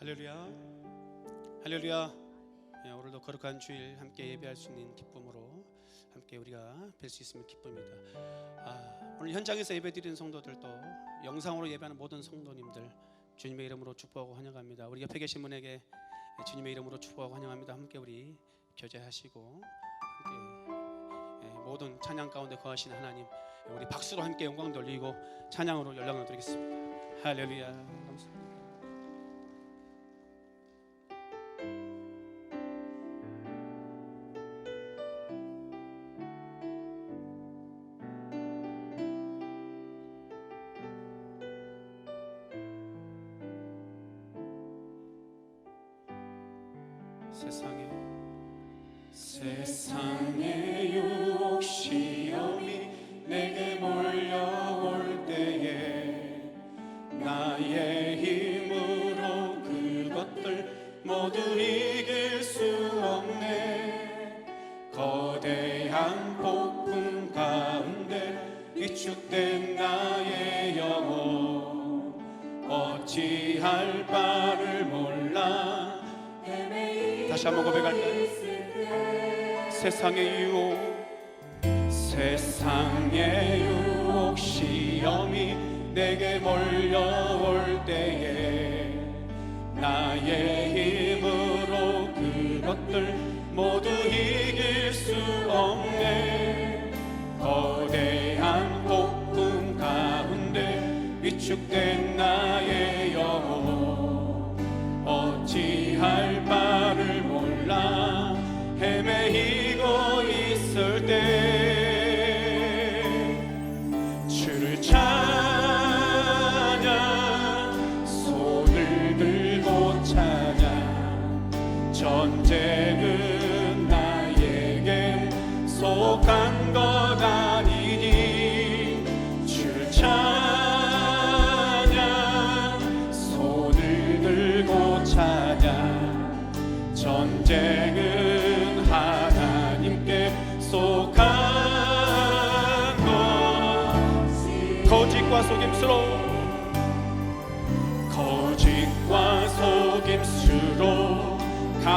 할렐루야. 할렐루야. 예, 오늘도 거룩한 주일 함께 예배할 수 있는 기쁨으로 함께 우리가 뵐 수 있으면 기쁩니다. 아, 오늘 현장에서 예배드리는 성도들도 영상으로 예배하는 모든 성도님들 주님의 이름으로 축복하고 환영합니다. 우리 옆에 계신 분에게 주님의 이름으로 축복하고 환영합니다. 함께 우리 교제하시고 함께 예, 모든 찬양 가운데 거하시는 하나님 우리 박수로 함께 영광 돌리고 찬양으로 연락을 드리겠습니다. 할렐루야 세상에. 세상의 유혹 시험이 내게 몰려올 때에 나의 힘으로 그것들 모두 이길 수 없네. 거대한 폭풍 가운데 위축된 나의 영혼 어찌할 바를 몰라 다시 한번 고백할까요? 세상의 유혹 세상의 유혹 시험이 내게 몰려올 때에 나의 힘으로 그것들 모두 이길 수 없네 거대한 폭풍 가운데 위축된 나의 영혼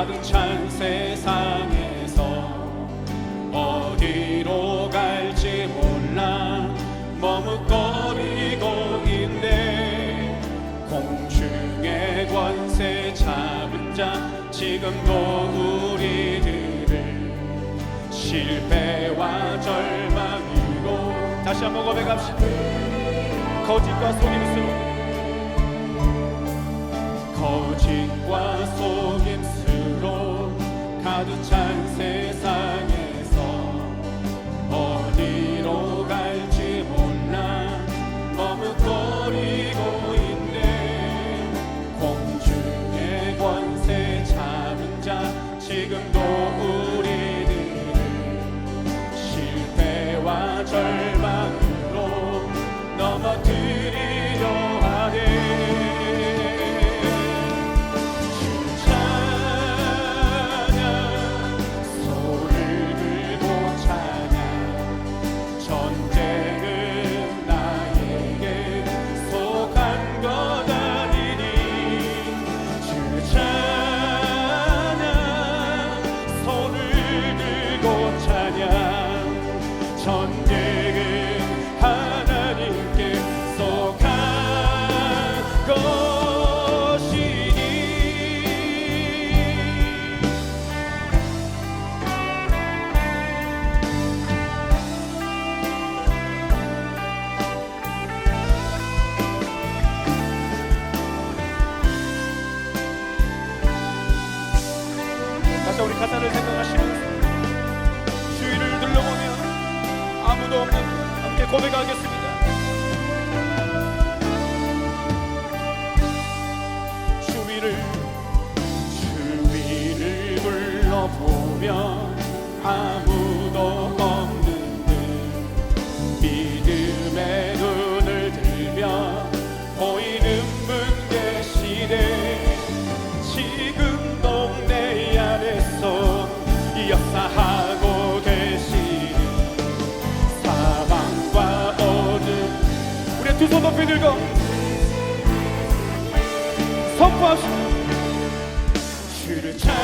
가득 찬 세상에서 어디로 갈지 몰라. 머뭇거리고 있네. 공중의 권세 잡은 자 지금도 우리들을 실패와 절망으로 다시 한번 고백합시다. 거짓과 속임수로 거짓과 속임수로 가득 찬세 없는 함께 고백하겠습니다. 주위를 주위를 둘러보며 아무 들고 선포합시다. 주를 찾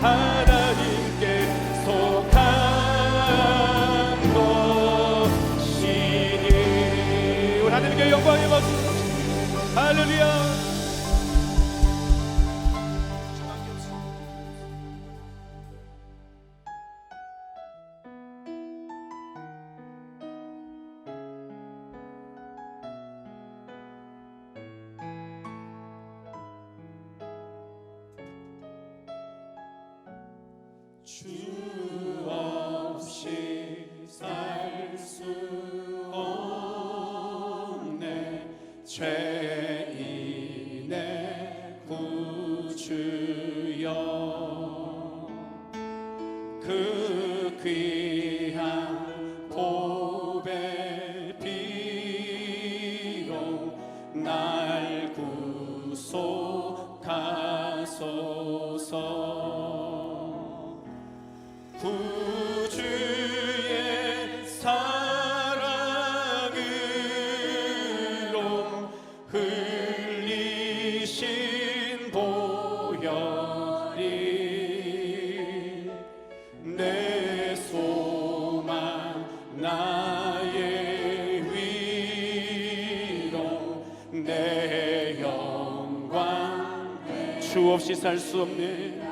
하나님께 속한 것이니. 하나님께 영광을 받으 할렐루야. 죄인의 구주. 살 수 없네.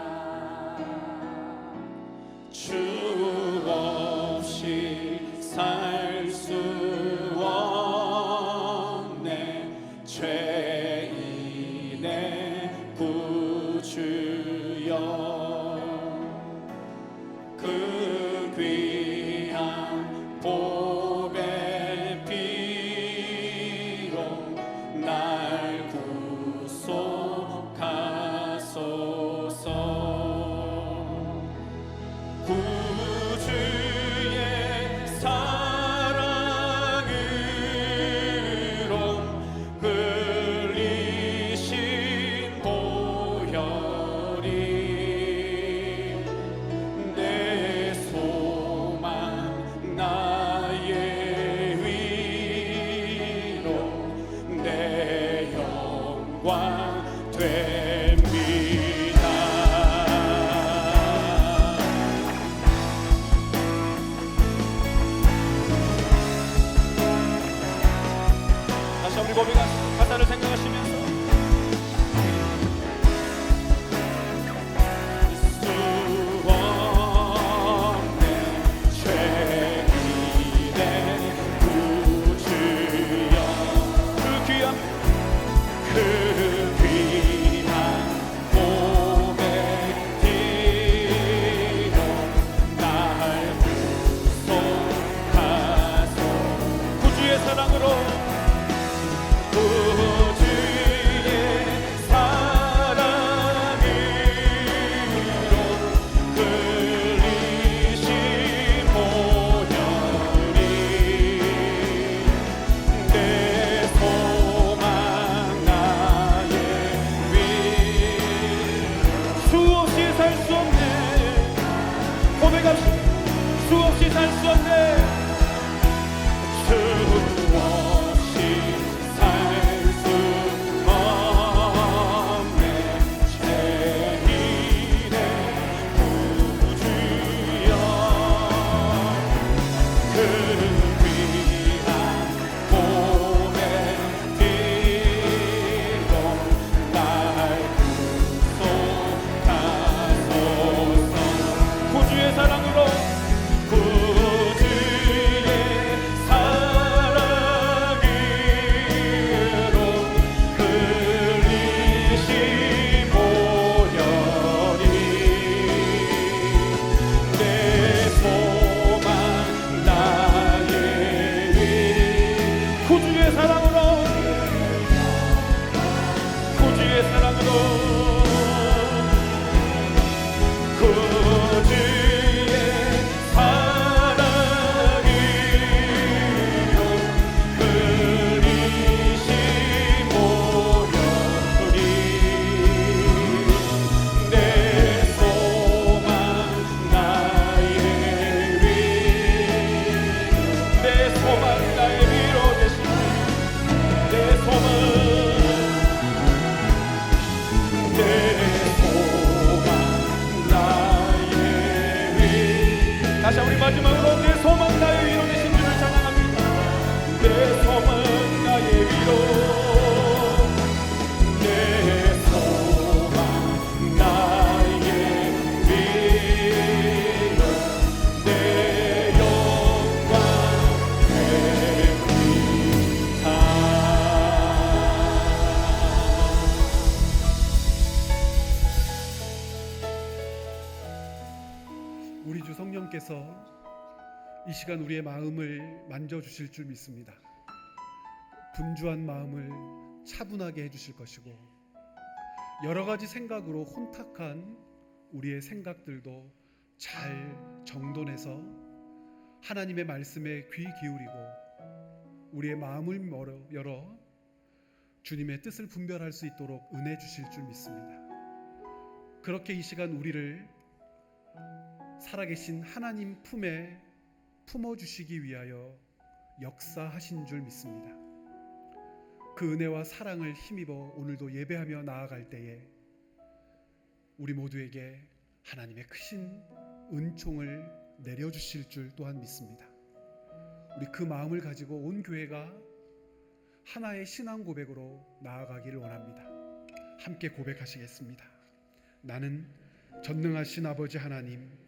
Lord. 리 마지 주 성령께서 이 시간 우리의 마음을 만져 주실 줄 믿습니다. 분주한 마음을 차분하게 해 주실 것이고 여러 가지 생각으로 혼탁한 우리의 생각들도 잘 정돈해서 하나님의 말씀에 귀 기울이고 우리의 마음을 열어 주님의 뜻을 분별할 수 있도록 은혜 주실 줄 믿습니다. 그렇게 이 시간 우리를 살아계신 하나님 품에 품어주시기 위하여 역사하신 줄 믿습니다. 그 은혜와 사랑을 힘입어 오늘도 예배하며 나아갈 때에 우리 모두에게 하나님의 크신 은총을 내려주실 줄 또한 믿습니다. 우리 그 마음을 가지고 온 교회가 하나의 신앙 고백으로 나아가기를 원합니다. 함께 고백하시겠습니다. 나는 전능하신 아버지 하나님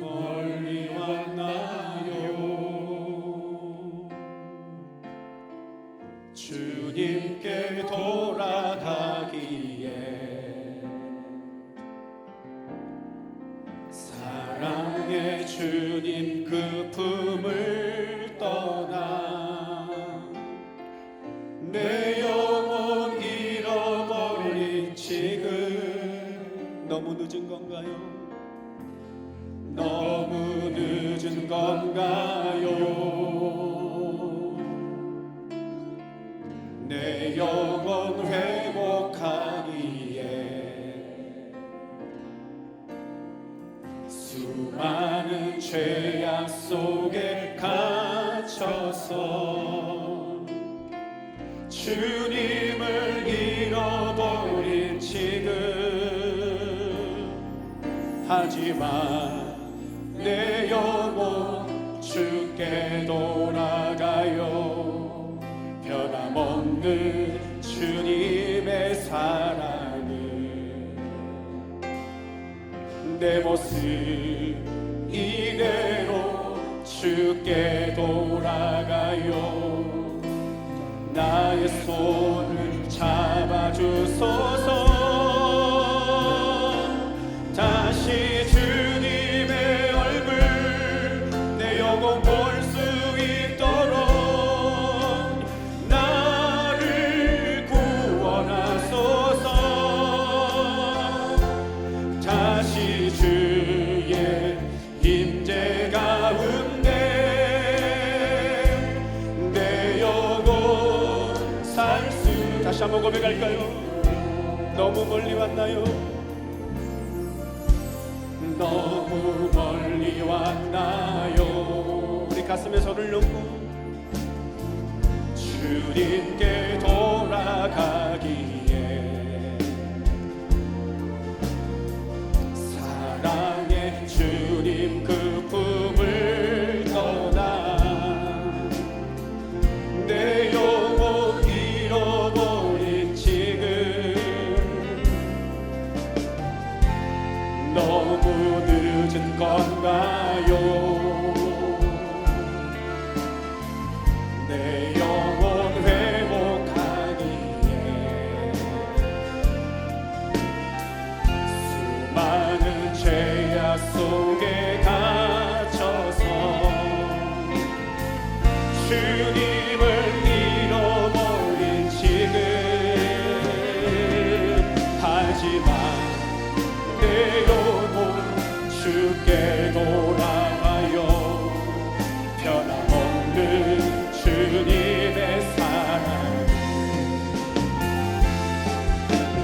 내 영혼 회복하기에 수많은 죄악 속에 갇혀서 주님을 잃어버린 지금 하지만 내 영혼 주께 돌아 주님의 사랑을 내 모습 이대로 주께 돌아가요. 나의 손 다시 한번 고백할까요? 너무 멀리 왔나요? 너무 멀리 왔나요? 우리 가슴에 손을 놓고 주님께 돌아가기에 사랑의 주님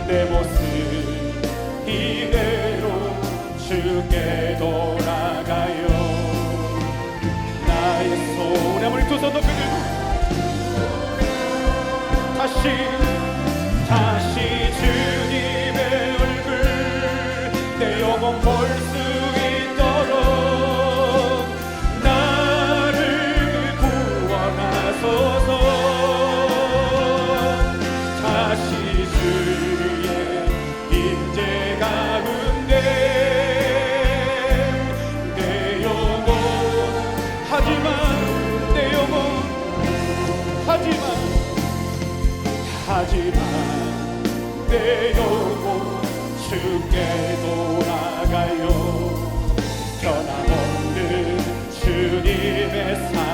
내 모습 이대로 주께 돌아가요. 나의 소원함을 두서 높이는 다시 내 영혼 주께 돌아가요. 변함없는 주님의 사랑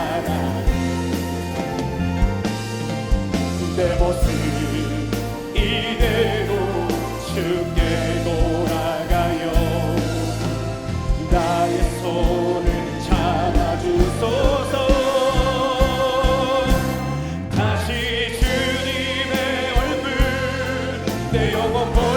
they overboard.